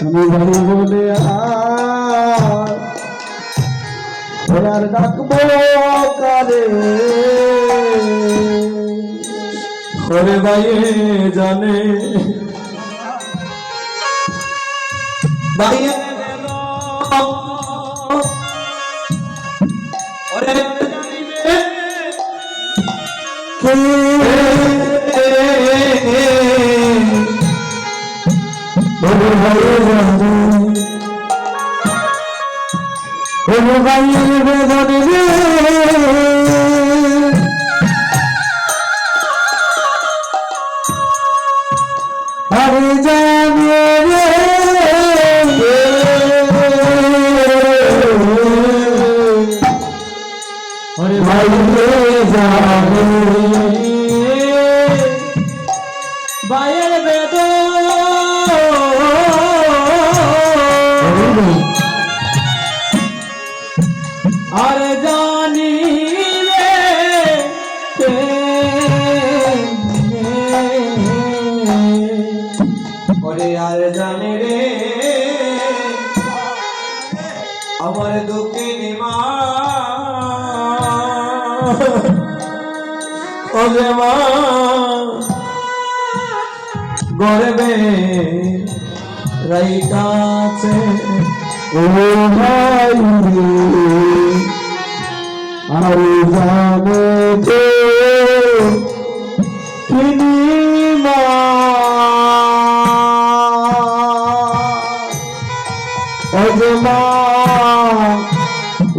আমি বাড়ি বলে আর ডাকবো কারে ওরে বাইয়ে জানে। বাইয়ে ওরে জানিবে ভাইয়ে বেদনে রে। আরে জানে রে। ভাইয়ে জানে বাইয়ের বেদ ওরে মা গর্বে রাইকাছে ও ভাই। আর জানে তো তিনি মা।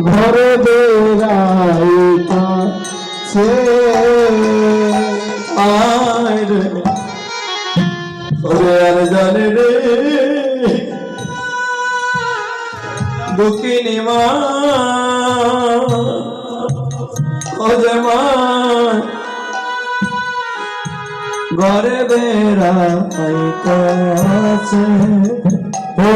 ঘরে বেড়াইতা সে আয় ওরে আর জানে রে দুঃখিনী মা ওরে মা ঘরে বেড়াইতাছে ও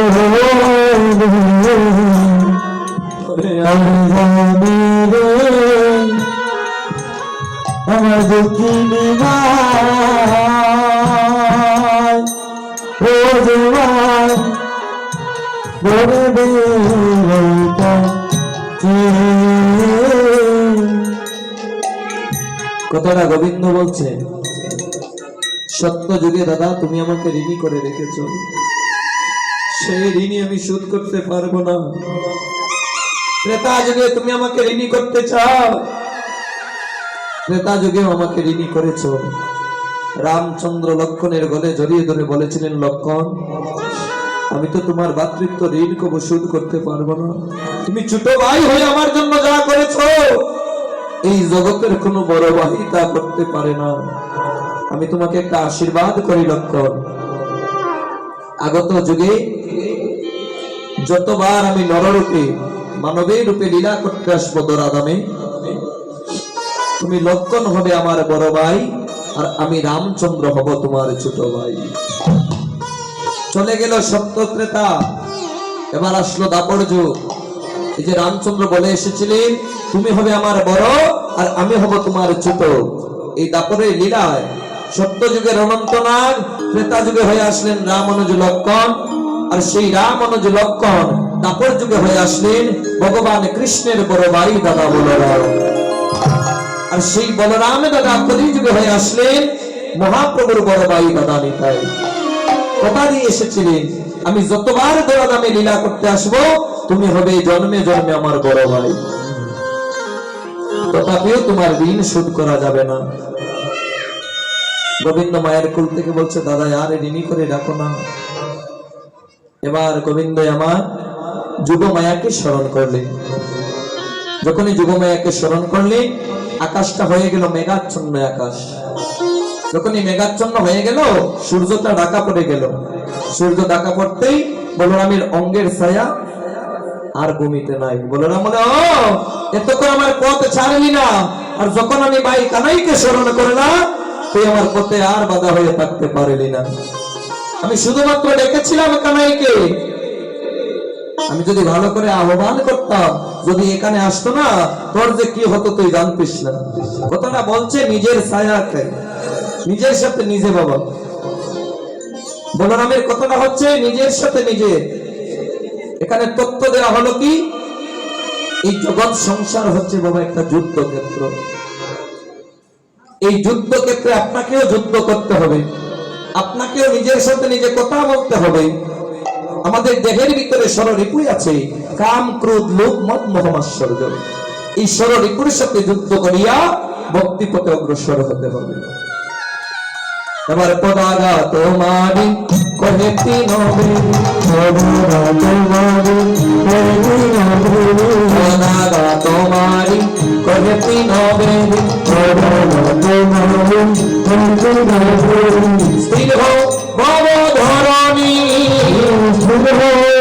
কথাটা গোবিন্দ বলছে। সত্য যুগে দাদা, তুমি আমাকে ঋণী করে রেখেছ। সেই ঋণী আমি শোধ করতে পারব না। ত্রেতা যুগে তুমি আমাকে ঋণী করতে চাও। ত্রেতা যুগেও আমাকে ঋণী করেছ। রামচন্দ্র লক্ষণের গলে জড়িয়ে ধরে বলেছিলেন, লক্ষণ আমি তো তোমার ভাতৃত্ব ঋণ কবু শোধ করতে পারব না। তুমি ছোট ভাই হয়ে আমার জন্য যা করেছ, এই জগতের কোনো বড় ভাই তা করতে পারে না। আমি তোমাকে একটা আশীর্বাদ করি, লক্ষণ। আগত যুগে যতবার আমি নররূপে, মানবের রূপে লীলা করতে আসব দরাদামে, তুমি লক্ষণ হবে আমার বড় ভাই, আর আমি রামচন্দ্র হব তোমার ছোট ভাই। চলে গেল সত্য ত্রেতা এবার আসলো দাপর যুগ। এই যে রামচন্দ্র বলে এসেছিলেন, তুমি হবে আমার বড় আর আমি হব তোমার ছোট। এই দাপরের লীলায় সত্য যুগের অনন্তনাগ ত্রেতা যুগে হয়ে আসলেন রাম অনুজ লক্ষণ। আর সেই রাম অনুজ লক্ষণ দাপর যুগে হয়ে আসলেন ভগবান কৃষ্ণের বড় ভাই দাদা বলরাম। আর সেই বলরাম দাদা কলি যুগে হয়ে আসলেন মহাপ্রভুর বড় ভাই দাদা নিতাই। কথা দিয়ে এসেছিলেন আমি যতবার দোড়া নামে লীলা করতে আসব, তুমি হবে জন্মে জন্মে আমার বড় ভাই। তথাপিও তোমার ঋণ শোধ করা যাবে না। গোবিন্দ মায়ের কুল থেকে বলছে, দাদা, আর ঋণী করে রাখো না। এবার গোবিন্দ আমার যুগ মায়াকে স্মরণ করলেন যখনই যুগ মায়াকে স্মরণ করলেন আকাশটা হয়ে গেল মেঘাচ্ছন্ন আকাশ। যখনই মেঘাচ্ছন্ন হয়ে গেল, সূর্যটা ঢাকা পড়ে গেল। সূর্য ঢাকা পড়তেই বলরামের অঙ্গের ছায়া আর ঘুমিতে নাই। বলরাম বলে, ও, এতক্ষণ আমার পথ ছাড়লি না। আর যখন আমি ভাই কানাইকে স্মরণ করলাম, তুই আমার পথে আর বাধা হয়ে থাকতে পারলি না। আমি শুধুমাত্র ডেকেছিলাম কানাইকে। আমি যদি ভালো করে আহ্বান করতাম, যদি এখানে আসতো না, তোর যে কি হতো তুই জানতিস না। কথাটা বলছে নিজের ছায়াকে। নিজের সাথে নিজে বাবা। বলরামের কথাটা হচ্ছে, নিজের সাথে নিজের এখানে তথ্য দেওয়া হলো কি? এই জগৎ সংসার হচ্ছে বাবা একটা যুদ্ধ ক্ষেত্র এই যুদ্ধ ক্ষেত্রে আপনাকেও যুদ্ধ করতে হবে। আপনাকেও নিজের সাথে নিজে কথা বলতে হবে। আমাদের দেহের ভিতরে ষড়রিপুই আছে। কাম, ক্রোধ লোক মত মহমাশ্চর্য এই ষড়রিপুর সাথে যুদ্ধ করিয়া ভক্তি পথে অগ্রসর হতে হবে। এবার পদাগা তোমারি কহে তিন পদাগা তোমারি কহে তিন স্থির হো ভব ধরণী স্থির হো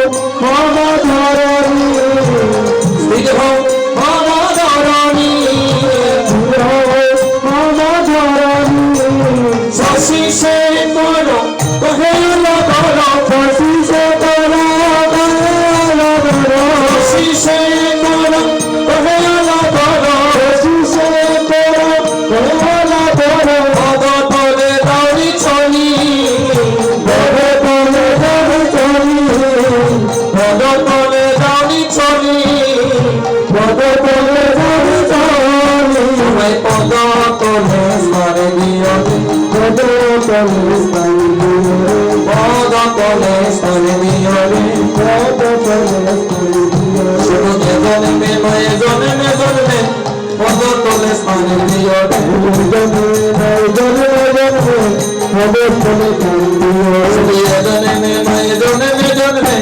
শুধু জন্মে নয় জন্মে জন্মে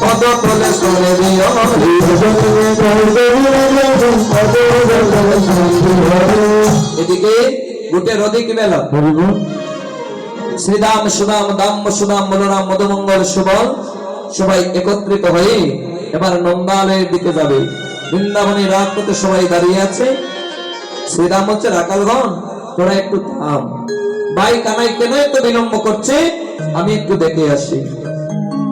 পদ তলে স্মরে দিও এদিকে গোটে রদিক মেলা। শ্রীদাম, সুদাম, দাম, সুদাম বলরাম মধুমঙ্গল, সুবল সবাই একত্রিত হয়ে এবার নন্দালয়ের দিকে যাবে। বৃন্দাবনী করতে সবাই দাঁড়িয়ে আছে। শ্রীরাম হচ্ছে রাকালগণ, তোরা একটু থাম। ভাই কানাই কেন এত বিলম্ব করছে? আমি একটু দেখে আসি।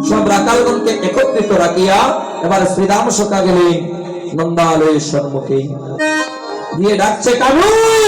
সব রাকালগণকে একত্রিত রাখিয়া এবার শ্রীরাম সকা গেলে নন্দালয়ের সম্মুখে। গিয়ে ডাকছে কানু